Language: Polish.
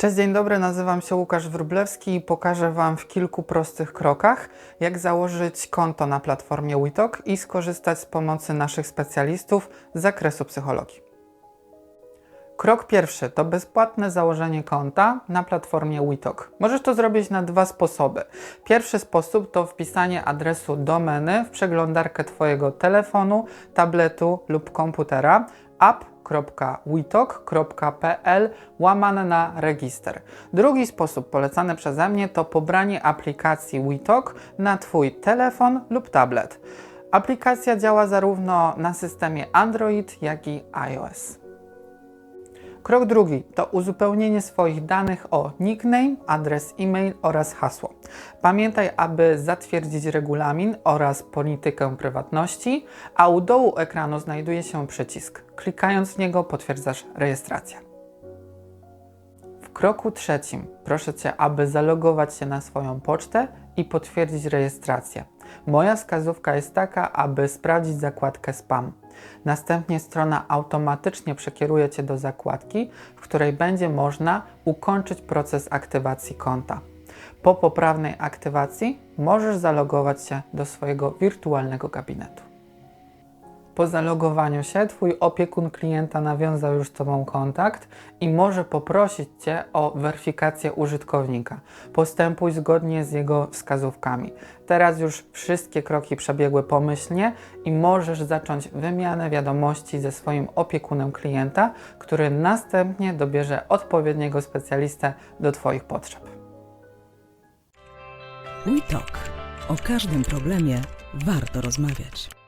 Cześć, dzień dobry, nazywam się Łukasz Wróblewski i pokażę Wam w kilku prostych krokach, jak założyć konto na platformie WeTalk i skorzystać z pomocy naszych specjalistów z zakresu psychologii. Krok pierwszy to bezpłatne założenie konta na platformie WeTalk. Możesz to zrobić na dwa sposoby. Pierwszy sposób to wpisanie adresu domeny w przeglądarkę Twojego telefonu, tabletu lub komputera app.wetalk.pl łamane na register. Drugi sposób polecany przeze mnie to pobranie aplikacji WeTalk na Twój telefon lub tablet. Aplikacja działa zarówno na systemie Android, jak i iOS. Krok drugi to uzupełnienie swoich danych o nickname, adres e-mail oraz hasło. Pamiętaj, aby zatwierdzić regulamin oraz politykę prywatności, a u dołu ekranu znajduje się przycisk. Klikając w niego potwierdzasz rejestrację. Kroku trzecim proszę Cię, aby zalogować się na swoją pocztę i potwierdzić rejestrację. Moja wskazówka jest taka, aby sprawdzić zakładkę spam. Następnie strona automatycznie przekieruje Cię do zakładki, w której będzie można ukończyć proces aktywacji konta. Po poprawnej aktywacji możesz zalogować się do swojego wirtualnego gabinetu. Po zalogowaniu się Twój opiekun klienta nawiązał już z Tobą kontakt i może poprosić Cię o weryfikację użytkownika. Postępuj zgodnie z jego wskazówkami. Teraz już wszystkie kroki przebiegły pomyślnie i możesz zacząć wymianę wiadomości ze swoim opiekunem klienta, który następnie dobierze odpowiedniego specjalistę do Twoich potrzeb. WeTalk. O każdym problemie warto rozmawiać.